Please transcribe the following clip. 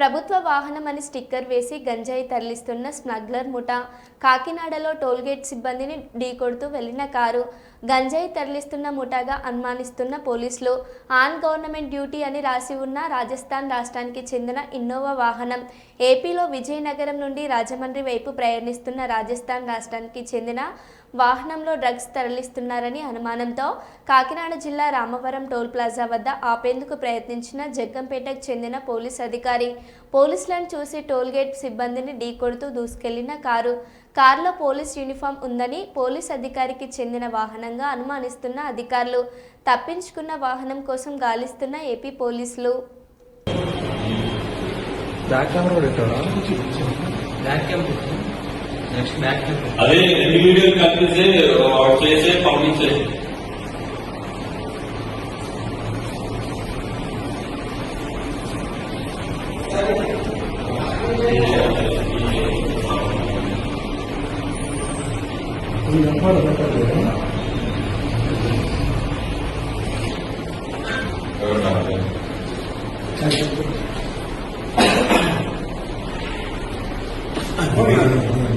ప్రభుత్వ వాహనం అని స్టిక్కర్ వేసి గంజాయి తరలిస్తున్న స్మగ్లర్ ముఠా కాకినాడలో టోల్గేట్ సిబ్బందిని ఢీకొడుతూ వెళ్ళిన కారు గంజాయి తరలిస్తున్న ముఠాగా అనుమానిస్తున్న పోలీసులు. ఆన్ గవర్నమెంట్ డ్యూటీ అని రాసి ఉన్న రాజస్థాన్ రాష్ట్రానికి చెందిన ఇన్నోవా వాహనం ఏపీలో విజయనగరం నుండి రాజమండ్రి వైపు ప్రయాణిస్తున్న రాజస్థాన్ రాష్ట్రానికి చెందిన వాహనంలో డ్రగ్స్ తరలిస్తున్నారని అనుమానంతో కాకినాడ జిల్లా రామవరం టోల్ ప్లాజా వద్ద ఆపేందుకు ప్రయత్నించిన జగ్గంపేటకు చెందిన పోలీస్ అధికారి. పోలీసులను చూసి టోల్ గేట్ సిబ్బందిని ఢీకొడుతూ దూసుకెళ్ళిన కారు. కారులో పోలీస్ యూనిఫామ్ ఉందని పోలీస్ అధికారికి చెందిన వాహనంగా అనుమానిస్తున్న అధికారులు. తప్పించుకున్న వాహనం కోసం గాలిస్తున్న ఏపీ పోలీసులు. బ్యాక్ కెమెరా బ్యాక్ క్యాంప్ అదే రెండు వీడియోలు కల్పిస్తే వాడు చేసే పంపించే ఓకే